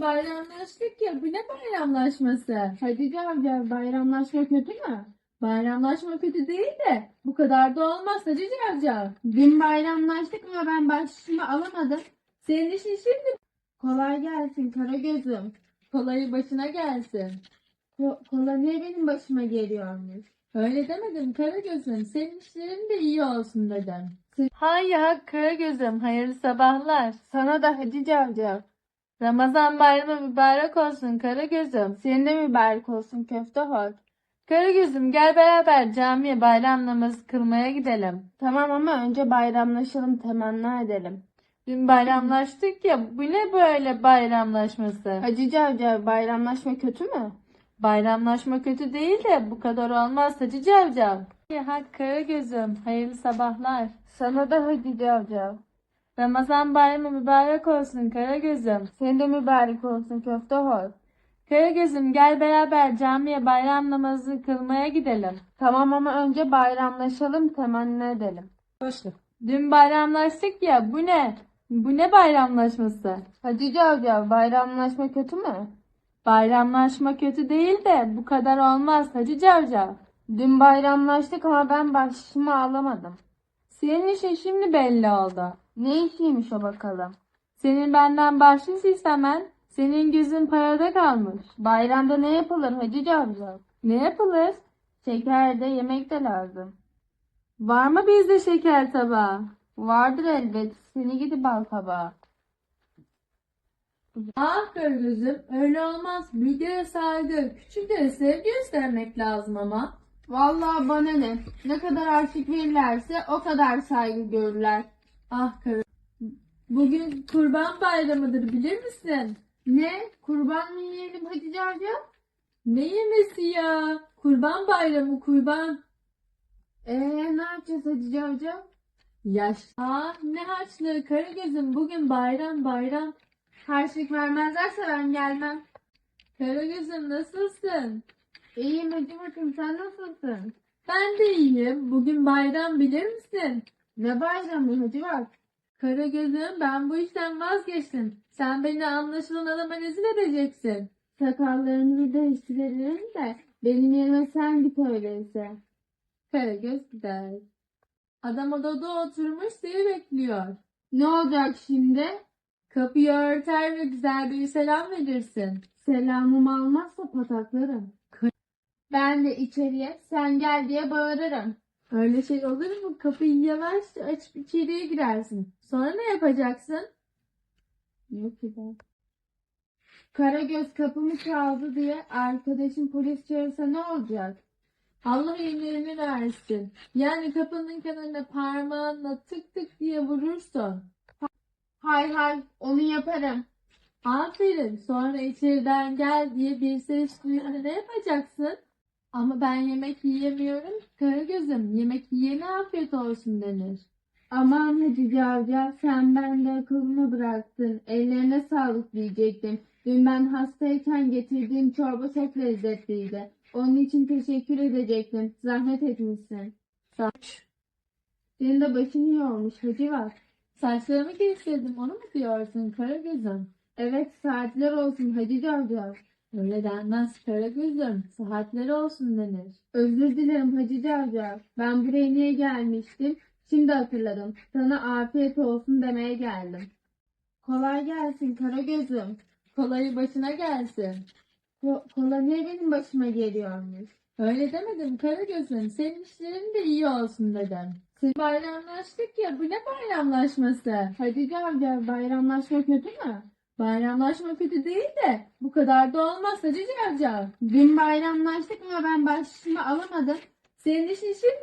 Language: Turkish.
Bayramlaştık ya bu ne bayramlaşması? Hatice amca bayramlaşma kötü mü? Bayramlaşma kötü değil de bu kadar da olmaz Hacı Cavcav. Dün bayramlaştık ama ben başımı alamadım. Senin işin şimdi Kolay gelsin Karagöz'üm. kolayı başına gelsin. Ko- kola niye benim başıma geliyormuş? Öyle demedim Karagöz'üm. Senin işlerin de iyi olsun dedim. Hay ya Karagöz'üm hayırlı sabahlar. Sana da Hatice amca. Ramazan bayramı mübarek olsun Karagöz'üm. Senin de mübarek olsun köfte hor. Karagöz'üm gel beraber camiye bayram namazı kılmaya gidelim. Tamam ama önce bayramlaşalım temenni edelim. Dün bayramlaştık ya bu ne böyle bayramlaşması? Hatice amca bayramlaşma kötü mü? Bayramlaşma kötü değil de bu kadar olmaz Hacı Cavcav. Ya hak Karagöz'üm hayırlı sabahlar. Sana da Hatice amca. Ramazan bayramı mübarek olsun Karagöz'üm. Senin de mübarek olsun köfte hor. Karagöz'üm gel beraber camiye bayram namazı kılmaya gidelim. Tamam ama önce bayramlaşalım temenni edelim. Dün bayramlaştık ya bu ne? Bu ne bayramlaşması? Hatice amca bayramlaşma kötü mü? Bayramlaşma kötü değil de bu kadar olmaz Hacı Cavcav. Dün bayramlaştık ama ben başımı alamadım. Senin işin şimdi belli oldu. Ne işiymiş o bakalım? Senin benden bahşiş istemen, senin gözün parada kalmış. Bayramda ne yapılır Hatice amca? Ne yapılır? Şeker de yemek de lazım. Var mı bizde şeker tabağı? Vardır elbet. Seni gidi bal tabağı. Ah gözüm, öyle olmaz. Büyüklere saygı, küçüklere sevgi göstermek lazım ama. Vallahi bana ne? Ne kadar artık verirlerse o kadar saygı görürler. Ah karı. Bugün kurban bayramıdır bilir misin? Ne? Kurban mı yiyelim Hatice amca? Ne yemesi ya? Kurban bayramı kurban. Ee ne yapacağız Hatice amca? Yaş. Ah ne harçlığı Karagöz'üm bugün bayram bayram. Harçlık vermezlerse ben gelmem. Karagöz'üm nasılsın? İyiyim hadi bakayım sen nasılsın? Ben de iyiyim. Bugün bayram bilir misin? Ne bayramı hadi bak. Karagöz'üm ben bu işten vazgeçtim. Sen beni anlaşılan adama rezil edeceksin. Sakallarımızı değiştirelim de benim yerime sen git öyleyse. Karagöz gider. Adam odada oturmuş seni bekliyor. Ne olacak şimdi? Kapıyı örter ve güzel bir selam verirsin. Selamımı almazsa pataklarım. Ben de içeriye sen gel diye bağırırım. Öyle şey olur mu? Kapıyı yavaşça açıp içeriye girersin. Sonra ne yapacaksın? Yok ben. Karagöz kapımı çaldı diye arkadaşım polis çağırsa ne olacak? Allah iyiliğini versin. Yani kapının kenarına parmağınla tık tık diye vurursun. Hay hay onu yaparım. Aferin. Sonra içeriden gel diye bir ses duyunca ne yapacaksın? Ama ben yemek yiyemiyorum. Karagözüm yemek yiyene afiyet olsun denir. Aman Hatice Avcı sen bende akılımı bıraktın. Ellerine sağlık diyecektim. Dün ben hastayken getirdiğim çorba çok lezzetliydi. Onun için teşekkür edecektim. Zahmet etmişsin. Saç. Senin de başın iyi olmuş Hacı var. Saçlarımı kestirdim onu mu diyorsun Karagözüm? Evet saatler olsun Hacı Avcı. Öyle denmez Karagözüm. Saatleri olsun denir. Özür dilerim Hacı Avcı. Ben buraya niye gelmiştim? Şimdi hatırladım. Sana afiyet olsun demeye geldim. Kolay gelsin Karagöz'üm. Kolayı başına gelsin. Ko- kola niye benim başıma geliyormuş? Öyle demedim Karagöz'üm. Senin işlerin de iyi olsun dedim. Siz bayramlaştık ya bu ne bayramlaşması? Hatice amca bayramlaşma kötü mü? Bayramlaşma kötü değil de bu kadar da olmaz Hacı Cavcav. Dün bayramlaştık ama ben başımı alamadım. Senin işin şimdi